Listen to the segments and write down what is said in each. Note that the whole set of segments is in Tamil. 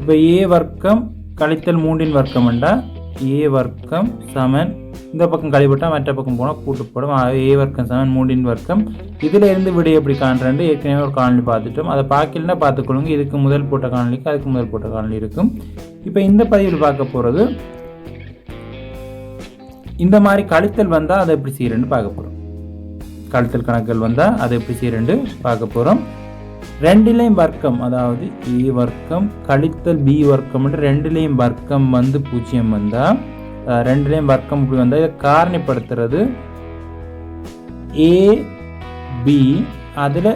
இப்போ ஏ வர்க்கம் கழித்தல் மூன்றின் வர்க்கம் என்றால் ஏ வர்க்கம் சமன். இந்த பக்கம் கழிவிட்டால் மற்ற பக்கம் போனால் கூட்டுப்படும். ஏ வர்க்கம் சமன் மூன்றின் வர்க்கம். இதில் இருந்து விடை எப்படி காண்றேன் ஏற்கனவே ஒரு காணொலி பார்த்துட்டோம். அதை பார்க்கலன்னா பார்த்துக்கொள்ளுங்க. இதுக்கு முதல் போட்ட காணொலிக்கு அதுக்கு முதல் போட்ட காணொலி இருக்கும். இப்போ இந்த பதிவில் பார்க்க போகிறது இந்த மாதிரி கழித்தல் வந்தால் அதை எப்படி செய்யறேன்னு பார்க்க போகிறோம் கழித்தல் கணக்குகள் வந்தால் அதை எப்படி செய்யறேன்னு பார்க்க போகிறோம் ரெண்டுலேயும் வர்க்கம் அதாவது ஏ வர்க்கம் கழித்தல் பி வர்க்கம் ரெண்டுலேயும் வர்க்கம் வந்து பூஜ்ஜியம் வந்தால் ரெண்டுலேயும் வர்க்கம் இப்படி வந்தால் இதை காரணிப்படுத்துறது ஏ பி அதில்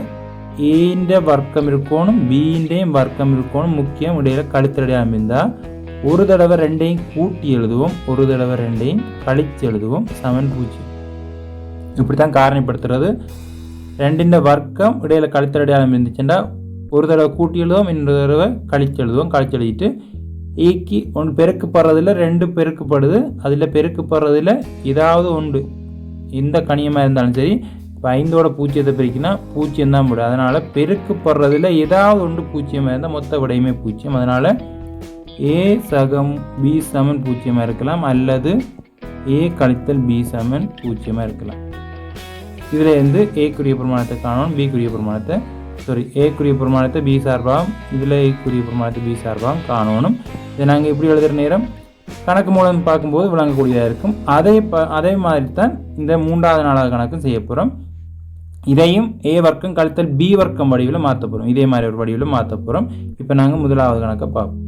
ஏன்ற வர்க்கம் இருக்கணும் பின்றேயும் வர்க்கம் இருக்கணும் முக்கியம் இடையில கழித்தடையாக இருந்தால் ஒரு தடவை ரெண்டையும் கூட்டி எழுதுவோம் ஒரு தடவை ரெண்டையும் கழித்து எழுதுவோம் சமன் பூஜ்ஜியம். இப்படி தான் காரணிப்படுத்துறது. ரெண்டின் வர்க்கம் இடையில கழித்தடையாளம் இருந்துச்சுன்னா ஒரு தடவை கூட்டி எழுதுவோம் இன்னொரு தடவை கழிச்சு எழுதுவோம் கழிச்சு எழுதிட்டு ஈக்கி ஒன்று பெருக்கப்படுறதுல ரெண்டு பெருக்கப்படுது அதில் பெருக்கப்படுறதுல ஏதாவது உண்டு எந்த கணியமாக இருந்தாலும் சரி இப்போ ஐந்தோட பூச்சியத்தை பிரிக்கினா பூச்சியம் தான் விடும் அதனால் பெருக்கப்படுறதுல ஏதாவது ஒன்று பூச்சியமாக இருந்தால் மொத்த விடையுமே பூச்சியம் அதனால் ஏ சகம் பி சமன் பூச்சியமாக இருக்கலாம் அல்லது ஏ கழித்தல் பி சமன் பூச்சியமாக இருக்கலாம். இதில் இருந்து ஏக்குரிய பிரமாணத்தை காணணும் பிக்குரிய பிரமாணத்தை சாரி ஏக்குரிய பிரமாணத்தை பி சார்பாகவும் இதில் ஏக்குரிய பிரமாணத்தை பி சார்பாகவும் காணணும். இதை நாங்கள் எப்படி எழுதுகிற நேரம்? கணக்கு மூலம் பார்க்கும்போது விளங்கக்கூடியதாக இருக்கும். அதே ப அதே மாதிரி தான் இந்த மூன்றாவது நாளாக கணக்கும் செய்ய போகிறோம் இதையும் ஏ வர்க்கம் கழித்தல் பி வர்க்கம் வடிவில் மாற்ற போகிறோம் இதே மாதிரி ஒரு வடிவில் மாற்ற போகிறோம் இப்போ நாங்கள் முதலாவது கணக்கை பார்ப்போம்.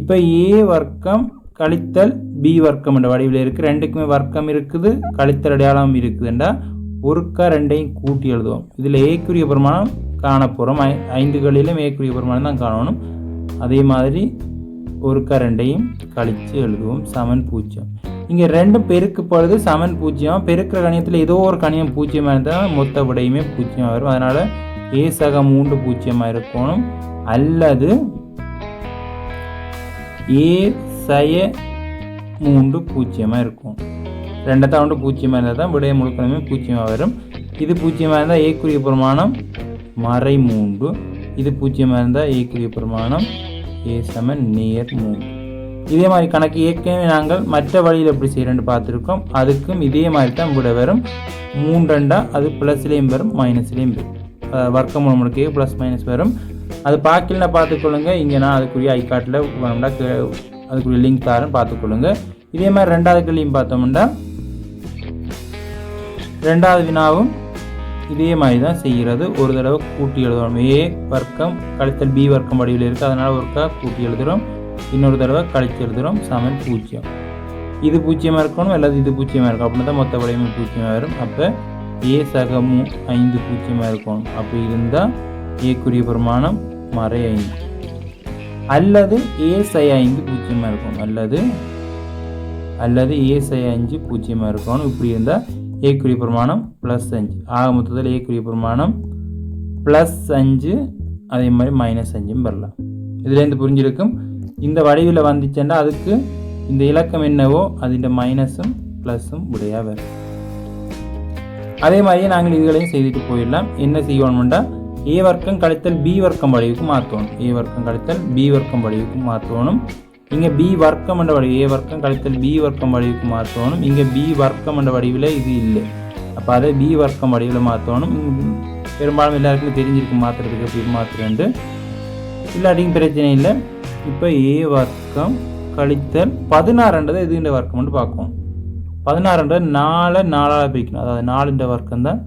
இப்போ ஏ வர்க்கம் கழித்தல் பி வர்க்கம் என்ற வடிவில் இருக்குது ரெண்டுக்குமே வர்க்கம் இருக்குது கழித்தல் அடையாளம் இருக்குதுண்டா ஒருக்கா ரெண்டையும் கூட்டி எழுதுவோம். இதில் ஏக்குரிய பிரமாணம் காணப்போகிறோம் ஐ ஐந்துகளிலும் ஏக்குரிய பிரமாணம் தான் காணணும். அதே மாதிரி ஒருக்கா ரெண்டையும் கழித்து எழுதுவோம். சமன் பூஜ்ஜியம். இங்கே ரெண்டும் பெருக்கப்படுது சமன் பூஜ்ஜியம். பெருக்கிற கணியத்தில் ஏதோ ஒரு கணியம் பூஜ்ஜியமாக இருந்தால் மொத்த விடையுமே பூஜ்ஜியமாக வரும். அதனால் ஏ சக மூன்று பூஜ்ஜியமாக இருக்கணும். அல்லது ஏ எஸ்ஐஏ மூன்று பூஜ்ஜியமாக இருக்கும். ரெண்டத்தான் பூஜ்ஜியமாக இருந்தால் தான் விடை முழுக்கணுமே பூஜ்ஜியமாக வரும். இது பூஜ்ஜியமாக இருந்தால் ஏக்குரிய பிரமாணம் மறை மூன்று இது பூஜ்ஜியமாக இருந்தால் ஏக்குரிய பிரமாணம் ஏ சமன் நேர் மூன்று. இதே மாதிரி கணக்கு ஏற்கனவே நாங்கள் மற்ற வழியில் எப்படி செய்கிறேன்னு பார்த்துருக்கோம். அதுக்கும் இதே மாதிரி தான் விட வரும். மூன்றண்டா அது ப்ளஸ்லேயும் வரும் மைனஸ்லேயும் வரும். வர்க்க மூலம் முழுக்கே ப்ளஸ் மைனஸ் வரும். அது பார்க்கலன்னா பார்த்துக்கொள்ளுங்க. இங்கே நான் அதுக்குரிய ஐகாட்டில் வேணும்னா அதுக்குரிய லிங்க் தரேன் பார்த்துக்கொள்ளுங்க இதே மாதிரி ரெண்டாவது கேள்வியும் பார்த்தோம்னா ரெண்டாவது வினாவும் இதே மாதிரி தான் செய்கிறது. ஒரு தடவை கூட்டி எழுதுறோம். ஏ வர்க்கம் கழித்தல் பி வர்க்கம் வடிவில் இருக்குது அதனால் ஒருக்கா கூட்டி எழுதுகிறோம் இன்னொரு தடவை கழித்து எழுதுகிறோம் சமன் பூஜ்ஜியம். இது பூஜ்ஜியமாக இருக்கணும்? அல்லது இது பூஜ்ஜியமாக இருக்கும் அப்படின்னா தான் மொத்த விடையுமே பூஜ்ஜியமாக வரும். அப்போ ஏ சகமும் ஐந்து பூஜ்ஜியமாக இருக்கணும். அப்படி இருந்தால் ஏக்குரிய பிரமாணம் மறை ஐந்து அல்லது ஏஎஸ்ஐ ஐந்து பூஜ்ஜியமாக இருக்கும். அல்லது அல்லது ஏஎஸ்ஐ அஞ்சு பூஜ்ஜியமாக இருக்கணும் இப்படி இருந்தால் ஏக்குரிய பிரமாணம் ப்ளஸ் அஞ்சு ஆக மொத்தத்தில் ஏக்குரிய பிரமாணம் ப்ளஸ் அஞ்சு அதே மாதிரி மைனஸ் அஞ்சும் வரலாம் இதுலேருந்து புரிஞ்சிருக்கும். இந்த வடிவில் வந்துச்சுன்னா அதுக்கு இந்த இலக்கம் என்னவோ அதில் மைனஸும் ப்ளஸ்ஸும் உடையாக வரும் அதே மாதிரியே நாங்கள் இதுகளையும் செய்துட்டு போயிடலாம். என்ன செய்யணும்டா ஏ வர்க்கம் கழித்தல் பி வர்க்கம் வடிவுக்கு மாற்றணும். ஏ வர்க்கம் கழித்தல் பி வர்க்கம் வடிவுக்கு மாற்றணும். இங்கே பி வர்க்கம் என்ற வடிவு ஏ வர்க்கம் கழித்தல் பி வர்க்கம் வடிவுக்கு மாற்றணும். இங்கே பி வர்க்கம் என்ற வடிவில் இது இல்லை. அப்போ அதை பி வர்க்கம் வடிவில் மாற்றணும். பெரும்பாலும் எல்லாருக்குமே தெரிஞ்சிருக்கு மாற்றுறதுக்கு எப்படி மாற்றுறது இல்லாட்டியும் பிரச்சனை இல்லை. இப்போ ஏ வர்க்கம் கழித்தல் பதினாறுன்றதை இதுன்ற வர்க்கம்னு பார்க்கணும் பதினாறுன்றது நாலு நாலாக பிரிக்கணும். அதாவது நாலுன்ற வர்க்கம் தான்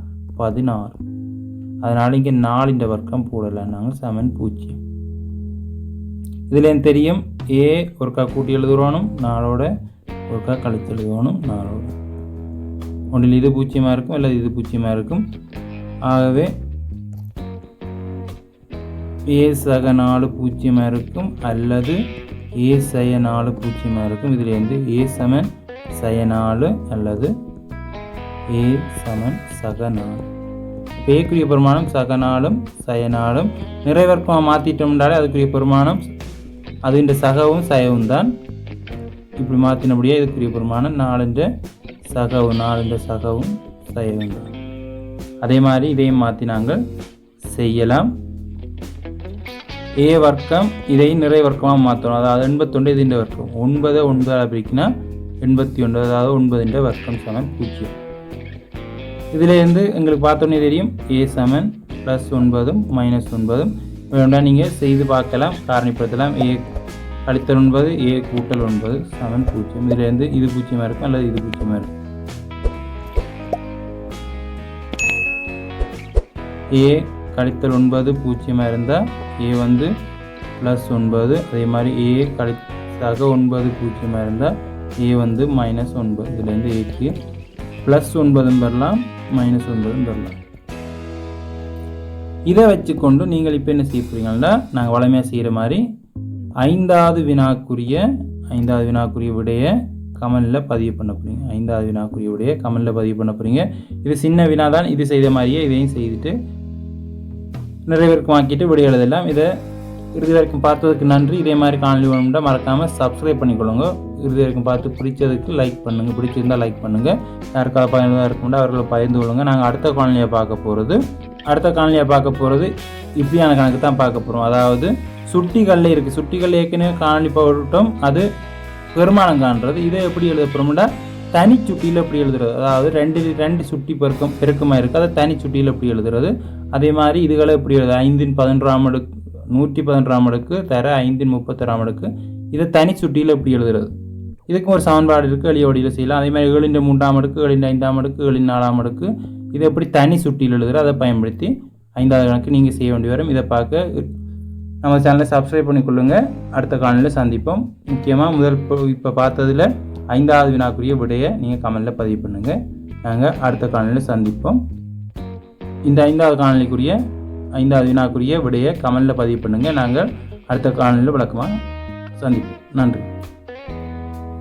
பதினாறு. அதனால் இங்கே நாலுன்ற வர்க்கம் போடலை நாங்கள் செவன் பூஜ்ஜியம். இதில் எனக்கு தெரியும் ஏ ஒருக்கா கூட்டி எழுதுறோனும் நாளோட ஒருக்கா கழித்து எழுதுவோனும் நாளோட. ஒன்றில் இது பூச்சியமாக இருக்கும் அல்லது இது பூச்சியமாக இருக்கும். ஆகவே ஏ சக நாலு பூஜ்ஜியமாக இருக்கும் அல்லது ஏ சய நாலு பூஜ்ஜியமாக இருக்கும். இதுலேருந்து ஏ சமன் சய நாலு அல்லது ஏ சமன் சக நாலு. பேய்க்குரிய பெருமானம் சக நாளும் நிறைவர்க்கமாக மாற்றிட்டோம்னாலே அதுக்குரிய பெருமானம் அதுன்ற சகவும் சயவும் தான். இப்படி மாற்றினபடியே இதுக்குரிய பெருமானம் நாலஞ்ச சகவும் நாலஞ்ச சகவும் சயவும். தான் அதே மாதிரி இதையும் மாற்றி நாங்கள் செய்யலாம். ஏ வர்க்கம் இதை நிறை வர்க்கமாக மாற்றணும் அதாவது எண்பத்தொன்று இதுன்ற வர்க்கம் ஒன்பதை ஒன்பதால் பிரிக்கினா எண்பத்தி ஒன்பது அதாவது ஒன்பதுன்ற வர்க்கம் சமம் பூஜ்ஜியம். இதிலேருந்து எங்களுக்கு பார்த்தோன்னே தெரியும். ஏ செவன் ப்ளஸ் ஒன்பதும் மைனஸ் ஒன்பதும். வேண்டாம் நீங்கள் செய்து பார்க்கலாம் காரணிப்படுத்தலாம். ஏ கழித்தல் ஒன்பது ஏ கூட்டல் ஒன்பது செவன் பூஜ்ஜியம். இதுலேருந்து இது பூஜ்ஜியமாக இருக்கும் அல்லது இது பூஜ்ஜியமாக இருக்கும்? ஏ கழித்தல் ஒன்பது பூஜ்ஜியமாக இருந்தால் ஏ வந்து ப்ளஸ் ஒன்பது. அதே மாதிரி ஏ கழித்தாக ஒன்பது பூஜ்ஜியமாக இருந்தால் ஏ வந்து மைனஸ் ஒன்பது. இதுலேருந்து ஏக்கு ப்ளஸ் ஒன்பதும் பெறலாம் மைனஸ் ஒன்பதும் பெறலாம் இதை வச்சுக்கொண்டு நீங்கள் இப்போ என்ன செய்ய நாங்கள் வளமையாக செய்கிற மாதிரி ஐந்தாவது வினாக்குரிய ஐந்தாவது வினாக்குரிய விடைய கமலில் பதிவு பண்ண போகிறீங்க ஐந்தாவது வினாக்குரிய விடைய கமலில் பதிவு பண்ண போகிறீங்க இது சின்ன வினா தான் இது செய்த மாதிரியே இதையும் செய்துட்டு நிறைவேற்கமாக்கிட்டு விடைய எழுதலாம். இதை இறுதி வரைக்கும் பார்த்ததுக்கு நன்றி. இதே மாதிரி காணொலி வேணும்னா மறக்காமல் சப்ஸ்கிரைப் பண்ணிக்கொள்ளுங்க. இறுதி வரைக்கும் பார்த்து பிடிச்சதுக்கு லைக் பண்ணுங்கள் பிடிச்சிருந்தா லைக் பண்ணுங்கள் யாருக்காவது பயனுள்ளதாக இருக்கும்னா அவர்களை பகிர்ந்து கொள்ளுங்கள் நாங்கள் அடுத்த காலனியை பார்க்க போகிறது அடுத்த காலனியை பார்க்க போகிறது இப்படியான கணக்கு தான் பார்க்க போகிறோம் அதாவது சுட்டிகளில் இருக்குது சுட்டிகள் ஏற்கனவே காணொலி போட்டோம் அது பெருமானம் காண்றது. இதை எப்படி எழுத போகிறோம்னா தனி சுட்டியில் எப்படி எழுதுறது? அதாவது ரெண்டு ரெண்டு சுட்டி பெருக்கம் பெருக்கமாக இருக்குது அதை தனி சுட்டியில் எப்படி எழுதுறது? அதே மாதிரி இதுகளை எப்படி எழுது? ஐந்தின் பதினொன்றாம் அடுக்கு நூற்றி பதினொன்றாம் அடுக்கு தர ஐந்தின் முப்பத்தொறாம் அடுக்கு இதை தனி சுட்டியில் எப்படி எழுதுறது? இதுக்கும் ஒரு சமன்பாடு இருக்குது எளியோடியில் செய்யலாம். அதே மாதிரி ஏழின் மூன்றாம் அடுக்கு ஏழின் ஐந்தாம் அடுக்கு ஏழின் நாலாம் அடுக்கு. இதை எப்படி தனி சுட்டியில் எழுதுகிற அதை பயன்படுத்தி ஐந்தாவது கணக்கு நீங்கள் செய்ய வேண்டி வரும். இதை பார்க்க நம்ம சேனலை சப்ஸ்கிரைப் பண்ணிக்கொள்ளுங்கள் அடுத்த காலையில் சந்திப்போம். முக்கியமாக முதல் இப்போ பார்த்ததில் ஐந்தாவது வினாக்குரிய விடையை நீங்கள் கமெண்டில் பதிவு பண்ணுங்கள் நாங்கள் அடுத்த காலையில் சந்திப்போம். இந்த ஐந்தாவது காணொலிக்குரிய ஐந்தாவது வினாக்குரிய விடையை கமெண்டில் பதிவு பண்ணுங்கள் நாங்கள் அடுத்த காலநிலையில் விளக்கமாக சந்திப்போம். நன்றி.